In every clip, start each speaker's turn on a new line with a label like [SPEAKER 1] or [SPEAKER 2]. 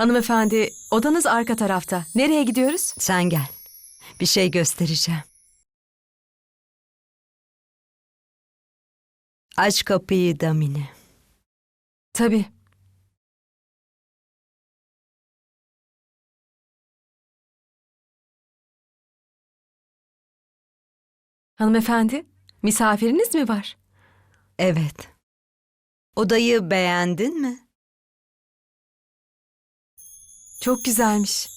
[SPEAKER 1] Hanımefendi, odanız arka tarafta. Nereye gidiyoruz?
[SPEAKER 2] Sen gel. Bir şey göstereceğim. Aç kapıyı Damini.
[SPEAKER 1] Tabii. Hanımefendi, misafiriniz mi var?
[SPEAKER 2] Evet. Odayı beğendin mi?
[SPEAKER 1] Çok güzelmiş.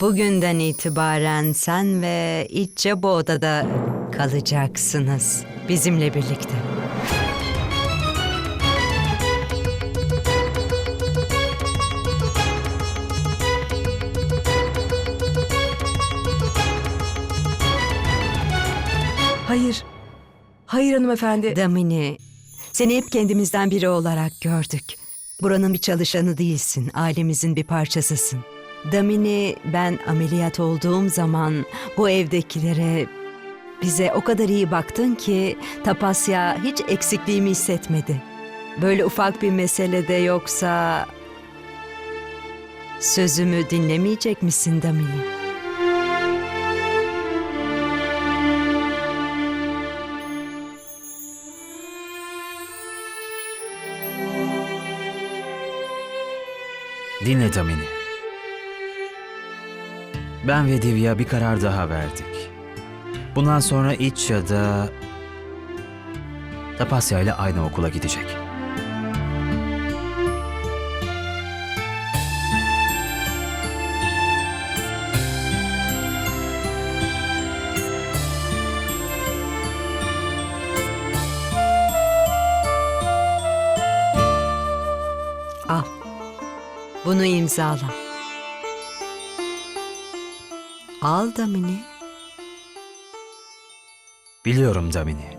[SPEAKER 2] Bugünden itibaren sen ve İtçe bu odada kalacaksınız. Bizimle birlikte.
[SPEAKER 1] Hayır. Hayır hanımefendi.
[SPEAKER 2] Damini, seni hep kendimizden biri olarak gördük. Buranın bir çalışanı değilsin, ailemizin bir parçasısın. Damini, ben ameliyat olduğum zaman bu evdekilere bize o kadar iyi baktın ki Tapasya hiç eksikliğimi hissetmedi. Böyle ufak bir mesele de yoksa sözümü dinlemeyecek misin Damini?
[SPEAKER 3] Dinle Damini. Ben ve Divya bir karar daha verdik. Bundan sonra İç ya da Tapasya ile aynı okula gidecek.
[SPEAKER 2] Al. Bunu imzala. Al Damini.
[SPEAKER 3] Biliyorum Damini.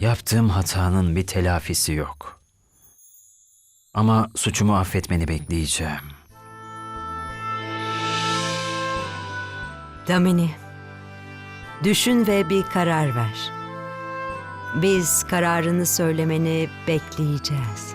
[SPEAKER 3] Yaptığım hatanın bir telafisi yok. Ama suçumu affetmeni bekleyeceğim.
[SPEAKER 2] Damini. Düşün ve bir karar ver. Biz kararını söylemeni bekleyeceğiz.